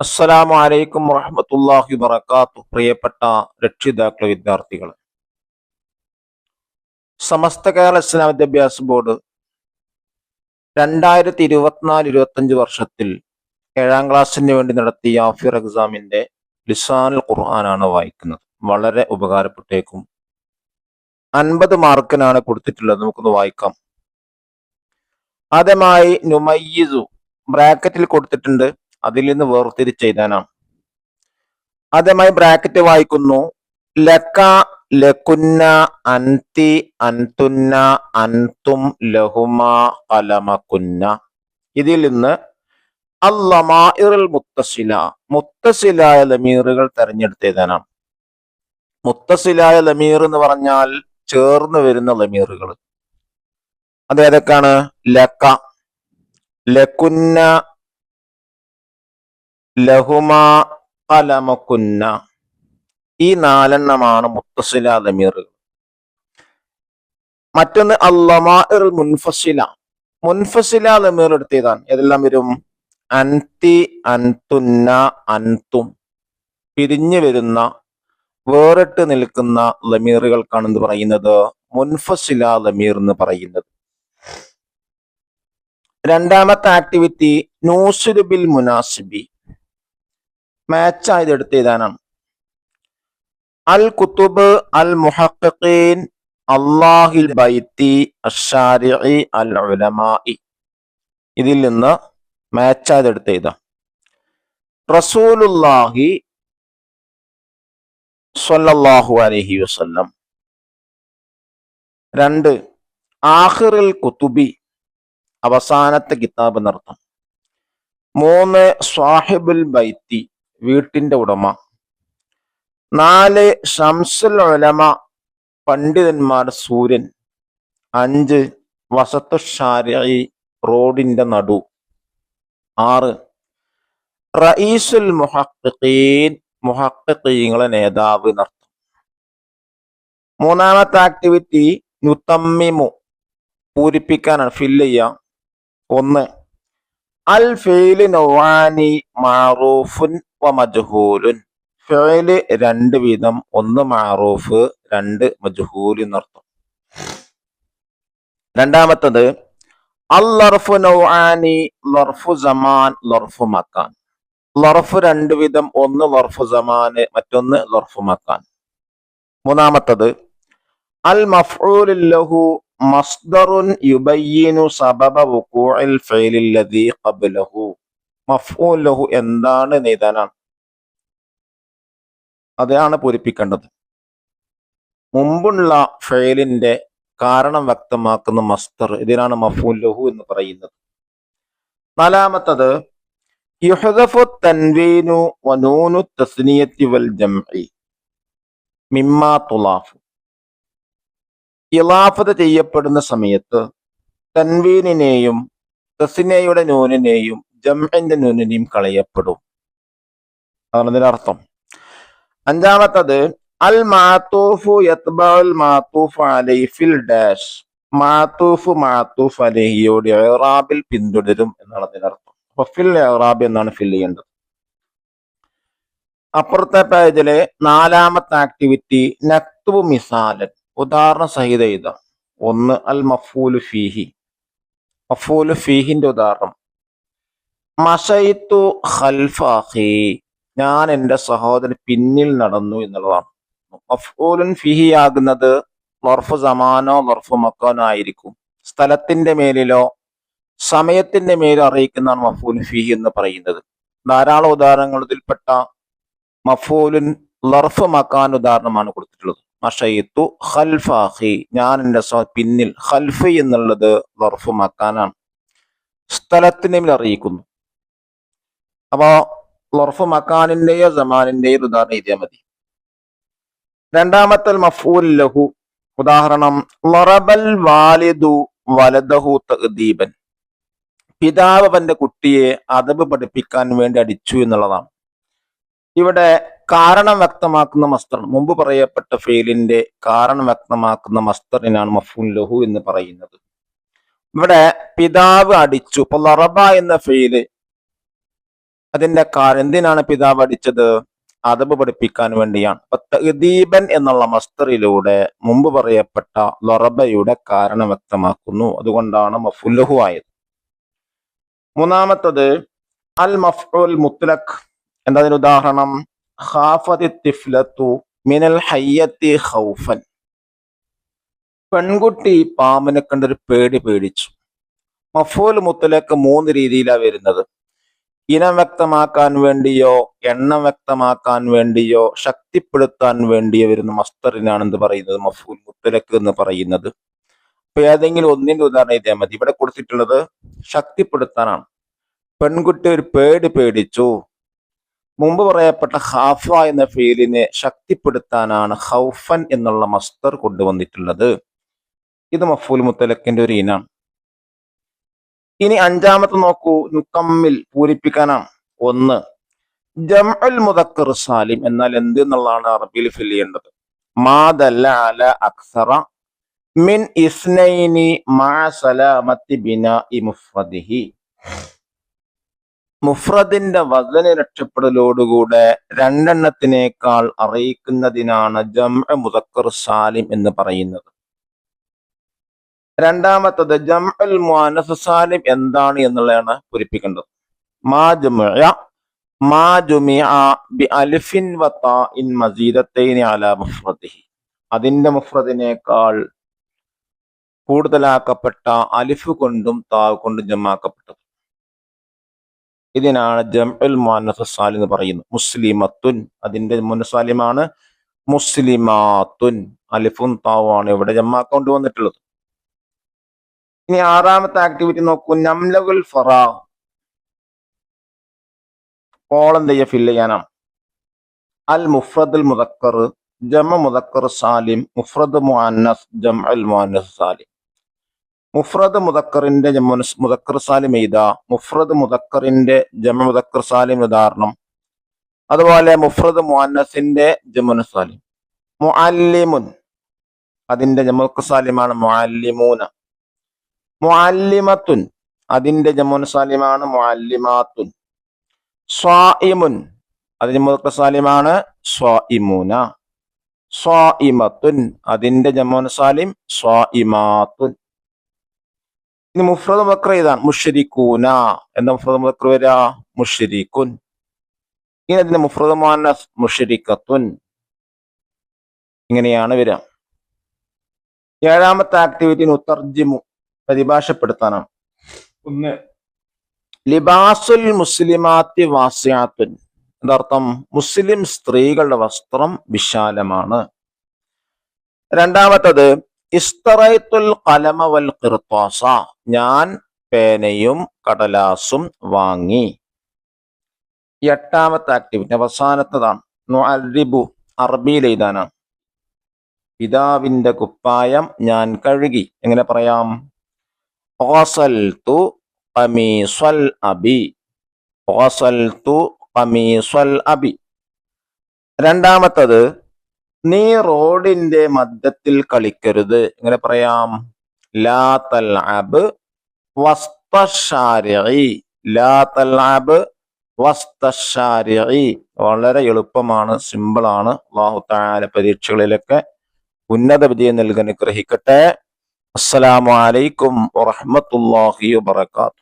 അസ്സലാമു അലൈക്കും വറഹ്മത്തുള്ളാഹി വബറകാത്തു പ്രിയപ്പെട്ട രക്ഷിതാക്കളെ വിദ്യാർത്ഥികൾ സമസ്ത കേരള ഇസ്ലാം വിദ്യാഭ്യാസ ബോർഡ് രണ്ടായിരത്തി ഇരുപത്തിനാല് ഇരുപത്തഞ്ച് വർഷത്തിൽ ഏഴാം ക്ലാസ്സിന് വേണ്ടി നടത്തിയ ആഫിർ എക്സാമിന്റെ ലിസാനുൽ ഖുർആനാണ് വായിക്കുന്നത്. വളരെ ഉപകാരപ്പെട്ടേക്കും. അൻപത് മാർക്കിനാണ് കൊടുത്തിട്ടുള്ളത്. നമുക്കൊന്ന് വായിക്കാം. ആദ്യമായി നുമയ്യിസു ബ്രാക്കറ്റിൽ കൊടുത്തിട്ടുണ്ട്. അതിൽ നിന്ന് വേർതിരിച്ച് എഴുതാനാണ്. ആദ്യമായി ബ്രാക്കറ്റ് വായിക്കുന്നു. ലക്ക ലക്കുന്ന അന്തി അന്തുന്ന അന്തും ലഹുമ അലമക്കുന്ന. ഇതിൽ നിന്ന് അല്ലമാഇറുൽ മുത്തസില. മുത്തസിലായ ലമീറുകൾ തെരഞ്ഞെടുത്ത് എഴുതാനാണ്. മുത്തസിലായ ലമീർ എന്ന് പറഞ്ഞാൽ ചേർന്ന് വരുന്ന ലമീറുകൾ. അത് ഏതൊക്കെയാണ്? ലക്ക ലക്കുന്ന ലഹുമ കലമക്കുന്ന. ഈ നാലെണ്ണമാണ് മുത്തസില ദമീറുകൾ മറ്റൊന്ന് അല്ലമാ മുൻഫസില. മുൻഫസില ദമീർ എടുത്തതാണ് ഏതെല്ലാം വരും? അൻതി അൻതുന്ന അൻതും. പിരിഞ്ഞു വരുന്ന വേറിട്ട് നിൽക്കുന്ന ലമീറുകൾക്കാണ് എന്ത് പറയുന്നത്? മുൻഫസില ലമീർ എന്ന് പറയുന്നത്. രണ്ടാമത്തെ ആക്ടിവിറ്റി നൂസുരുബിൽ മുനാസിബി. മാച്ച് ആയത് എടുത്ത് എഴുതാനാണ്. അൽ കുത്തുബ് അൽ മുഹഖീൻ അള്ളാഹിൽ ബൈത്തി അഷാരി ഇതിൽ നിന്ന് മാച്ച് ആയത് എടുത്ത് എഴുതാം. റസൂലുല്ലാഹി സ്വല്ലല്ലാഹു അലൈഹി വസല്ലം. രണ്ട് ആഹിറിൽ കുത്തുബി അവസാനത്തെ കിതാബ് എന്നർത്ഥം മൂന്ന് സ്വാഹിബുൽ ബൈത്തി വീട്ടിന്റെ ഉടമ. നാല് ഷംസുൽ ഉലമ പണ്ഡിതന്മാർ സൂര്യൻ. അഞ്ച് വസത്തു ഷാരി റോഡിന്റെ നടു. ആറ് റഈസുൽ മുഹക്കീൻ മുഹക്കീങ്ങളെ നേതാവ് എന്നർത്ഥം മൂന്നാമത്തെ ആക്ടിവിറ്റി നുത്തമ്മിമു പൂരിപ്പിക്കാനാണ് ഫില്ല് ചെയ്യാം. ഒന്ന് അൽ ഫെയിൽ നൊവാനി മാറൂഫുൻ വ മജ്ഹൂലുൻ. ഫെയിൽ രണ്ട് വിധം ഒന്ന് മാറൂഫ് രണ്ട് മജ്ഹൂൽ എന്നർത്ഥം രണ്ടാമത്തത് അൽ ലർഫു നൗആനി ലർഫു സമാൻ ലർഫു മക്കാൻ. ലർഫ് രണ്ട് വിധം ഒന്ന് ലർഫു സമാന് മറ്റൊന്ന് ലർഫു മക്കാൻ. മൂന്നാമത്തത് അൽ മഫ്ഊലു ലഹു മസ്ദറുൻ യുബയ്യിനു സബബ വുഖൂഇൽ ഫഇലിൽ ലദീ ഖബ്ലഹു. മഫ്ഊൽ ലഹു എന്താണ് നിദാനാണ് അതാണ് പൂരിപ്പിക്കേണ്ടത്. മുമ്പുള്ള ഫെയിലിന്റെ കാരണം വ്യക്തമാക്കുന്ന മസ്തർ ഇതിനാണ് മഫൂലഹു എന്ന് പറയുന്നത്. നാലാമത്തത് യുഹദഫു തൻവീനു വനൂനു തസ്നിയത്തി വൽ ജംഇ. മിമ്മാ തുലാഫു. ഇലാഫത്ത് ചെയ്യപ്പെടുന്ന സമയത്ത് തൻവീനിനെയും തസിനയുടെ നൂനിനെയും ജംഹന്റെ നൂനിനെയും കളയപ്പെടും. അതാണ് ഇതിന്റെ അർത്ഥം അഞ്ചാമത്തത് അൽ മാത്തൂഫു യത്ബഉൽ മാത്തൂഫ് അലൈഫിൽ ഡാഷ്. മാത്തൂഫ് മാത്തൂഫ് അലഹിയോട് എഹ്റാബിൽ പിന്തുടരും എന്നാണ് അതിനർത്ഥം. അപ്പൊ ഫിൽ എഹ്റാബ് എന്നാണ് ഫിൽ ചെയ്യേണ്ടത്. അപ്പുറത്തെ പേജിലെ നാലാമത്തെ ആക്ടിവിറ്റി നക്തുബ് മിസാലൻ. ഉദാഹരണ സഹിത എഴുതാം. ഒന്ന് അൽ മഫൂലു ഫീഹി. മഫൂലു ഫീഹിന്റെ ഉദാഹരണം. മഷയിത്തു ഖൽഫാഹി. ഞാൻ എന്റെ സഹോദരൻ പിന്നിൽ നടന്നു എന്നുള്ളതാണ്. മഫൂലുൻ ഫിഹി ആകുന്നത് ലർഫ് സമാനോ ലർഫ് മക്കാനോ ആയിരിക്കും. സ്ഥലത്തിന്റെ മേലിലോ സമയത്തിന്റെ മേലോ അറിയിക്കുന്നതാണ് മഫൂൽ ഫിഹി എന്ന് പറയുന്നത്. ധാരാളം ഉദാഹരണങ്ങൾ ഇതിൽപ്പെട്ട മഫൂലുൻ ലർഫ് മക്കാൻ ഉദാഹരണമാണ് കൊടുത്തിട്ടുള്ളത്. മഷയിത്തു ഖൽഫാഹി. ഞാൻ എന്റെ പിന്നിൽ ഖൽഫി എന്നുള്ളത് വർഫ് മക്കാനാണ് സ്ഥലത്തിനെ അറിയിക്കുന്നു. അപ്പോ വർഫ് മക്കാനിന്റെയോ ജമാനിന്റെയോ ഉദാഹരണം എഴുതിയാൽ മതി. രണ്ടാമത്തെ മഫൂൽ ലഹു. ഉദാഹരണം ലറബൽ വാലിദു വലദഹു തഅദീബൻ പിതാവ് അവന്റെ കുട്ടിയെ അതബ് പഠിപ്പിക്കാൻ വേണ്ടി അടിച്ചു എന്നുള്ളതാണ്. ഇവിടെ കാരണം വ്യക്തമാക്കുന്ന മസ്തർ. മുമ്പ് പറയപ്പെട്ട ഫെയിലിന്റെ കാരണം വ്യക്തമാക്കുന്ന മസ്തറിനാണ് മഫുൻ ലഹു എന്ന് പറയുന്നത്. ഇവിടെ പിതാവ് അടിച്ചു. ഇപ്പൊ ലറബ എന്ന ഫെയിൽ അതിന്റെ കാരണം എന്തിനാണ് പിതാവ് അടിച്ചത്? അതബ് പഠിപ്പിക്കാൻ വേണ്ടിയാണ്. ദീപൻ എന്നുള്ള മസ്തറിലൂടെ മുമ്പ് പറയപ്പെട്ട ലൊറബയുടെ കാരണം വ്യക്തമാക്കുന്നു. അതുകൊണ്ടാണ് മഫുല്ലഹു ആയത്. മൂന്നാമത്തത് അൽ മഫുൽ മുത്തലഖ് എന്നതിന് ഉദാഹരണം? പെൺകുട്ടി പാമ്പിനെ കണ്ടൊരു പേടി പേടിച്ചു. മഫൂൽ മുത്തലേക്ക് മൂന്ന് രീതിയിലാണ് വരുന്നത്. ഇനം വ്യക്തമാക്കാൻ വേണ്ടിയോ എണ്ണം വ്യക്തമാക്കാൻ വേണ്ടിയോ ശക്തിപ്പെടുത്താൻ വേണ്ടിയോ വരുന്ന മസ്തറിനാണ് എന്ന് പറയുന്നത് മഫൂൽ മുത്തലക്ക് എന്ന് പറയുന്നത്. അപ്പൊ ഏതെങ്കിലും ഒന്നിന്റെ ഉദാഹരണം ഇതേ മതി. ഇവിടെ കൊടുത്തിട്ടുള്ളത് ശക്തിപ്പെടുത്താനാണ്. പെൺകുട്ടി ഒരു പേടി പേടിച്ചു. മുമ്പ് പറയപ്പെട്ട ഹാഫ എന്ന ഫീലിനെ ശക്തിപ്പെടുത്താനാണ് ഹൗഫൻ എന്നുള്ള മസ്തർ കൊണ്ടുവന്നിട്ടുള്ളത്. ഇത് മഫൂൽ മുത്തലക്കിന്റെ ഒരു ഇനാണ് ഇനി അഞ്ചാമത്തെ നോക്കൂ. നുക്കമ്മിൽ പൂരിപ്പിക്കാനാണ്. ഒന്ന് ജംഉൽ മുദക്കർ സാലിം. എന്നാൽ എന്ത് എന്നുള്ളതാണ് അറബിയിൽ ഫിൽ ചെയ്യേണ്ടത്? മാദല്ല അല അക്സറ മിൻ ഇസ്നൈനി മാ സലാമത്തി ബിനാഇ മുഫ്രദിഹി മുഫ്രദിന്റെ വചന രക്ഷപ്പെടലോടുകൂടെ രണ്ടെണ്ണത്തിനേക്കാൾ അറിയിക്കുന്നതിനാണ് ജംഅ മുതക്കർ സാലിം എന്ന് പറയുന്നത്. രണ്ടാമത്തത് ജംഅൽ മുഅന്നസ് സാലിം എന്താണ് എന്നുള്ളതാണ് പൂരിപ്പിക്കേണ്ടത്. മാ ജുമിഅ മാ ജുമിഅ അലിഫിൻ വ താഇൻ മുഫ്രദിഹി. അതിന്റെ മുഫ്രദിനേക്കാൾ കൂടുതലാക്കപ്പെട്ട അലിഫ് കൊണ്ടും താവ് കൊണ്ടും ജമാക്കപ്പെട്ടത് ഇതിനാണ് ജംഉൽ മുഅന്നസ് സാലിം എന്ന് പറയുന്നത്. മുസ്ലിമത്തുൻ അതിന്റെ മുനസാലിമാണ് മുസ്ലിമാത്തുൻ. അലിഫുൻ താവാണ് ഇവിടെ ജമാക്കൊണ്ട് വന്നിട്ടുള്ളത്. ഇനി ആറാമത്തെ ആക്ടിവിറ്റി നോക്കൂ. നംലകുൽ ഫറാ. കോളം തെയ്യ ഫില്ല് ചെയ്യാനാണ്. അൽ മുഫ്രദുൽ മുദക്കർ ജമ മുദക്കർ സാലിം മുഫ്രദ് മുഅന്നസ് ജം അൽ മുഅന്നസ് സാലിം. മുഫ്രദ് മുദക്കറിന്റെ മുതക്കർ മുദക്കർ സാലിം എഴുത മുഫ്രദ് മുദക്കറിന്റെ ജമ മുദക്കർ സാലിം ഉദാഹരണം അതുപോലെ മുഫ്രദ് മുഅന്നസിന്റെ ജമുന സാലിം. മുഅല്ലിമുൻ. അതിന്റെ ജമുക്ക് സാലിമാണ് മുഅല്ലിമൂന. മുഅല്ലിമത്തുൻ. അതിന്റെ ജമുൻ സാലിമാണ് മുഅല്ലിമാത്തുൻ. സ്വായിമുൻ അതിന്റെ മുതക്ക സാലിമാണ് സ്വായിമൂന സ്വായിമത്തുൻ അതിന്റെ ജമുൻ സാലിം സ്വായിമാത്തുൻ ഇനി മുഫ്രദ് മുതക്കർ ഏതാണ് മുഷരിക്കൂന. എന്താ മുഫ്രദ് മുതക്കർ വരാ? മുഷരിക്കുൻ. ഇനി അതിന്റെ മുഫ്രദ് മുഅന്നസ് മുഷരിക്കത്തുൻ. ഇങ്ങനെയാണ് വരിക ഏഴാമത്തെ ആക്ടിവിറ്റി ഉത്തർജിമു പരിഭാഷപ്പെടുത്താനാണ് ഒന്ന് ലിബാസുൽ മുസ്ലിമാത്തി വാസ്യാത്തുൻ. എന്തർത്ഥം മുസ്ലിം സ്ത്രീകളുടെ വസ്ത്രം വിശാലമാണ്. രണ്ടാമത്തത് ഇസ്തറൈത്തുൽ കലമ വൽ കിർത്തോസ. ഞാൻ പേനയും കടലാസും വാങ്ങി. എട്ടാമത്തെ ആക്ടിവിറ്റി അവസാനത്തതാണ്. നുഅരിബു അറബിയിൽ എഴുതാനാണ്. പിതാവിന്റെ കുപ്പായം ഞാൻ കഴുകി. എങ്ങനെ പറയാം? ഓസൽത്തു കമീസ്വൽ അബി. ഓസൽത്തു കമീസ്വൽ അബി. രണ്ടാമത്തത് നീ റോഡിന്റെ മധ്യത്തിൽ കളിക്കരുത്. ഇങ്ങനെ പറയാം. ലാ തൽഅബ് വസ്തശാരിഇ ലാ തൽഅബ് വസ്തശാരിഇ വളരെ എളുപ്പമാണ് സിമ്പിളാണ് അള്ളാഹു പരീക്ഷകളിലൊക്കെ ഉന്നത വിജയം നൽകാൻ ഗ്രഹിക്കട്ടെ അസ്സലാമു അലൈക്കും വറഹ്മത്തുള്ളാഹി വബറകാതുഹു.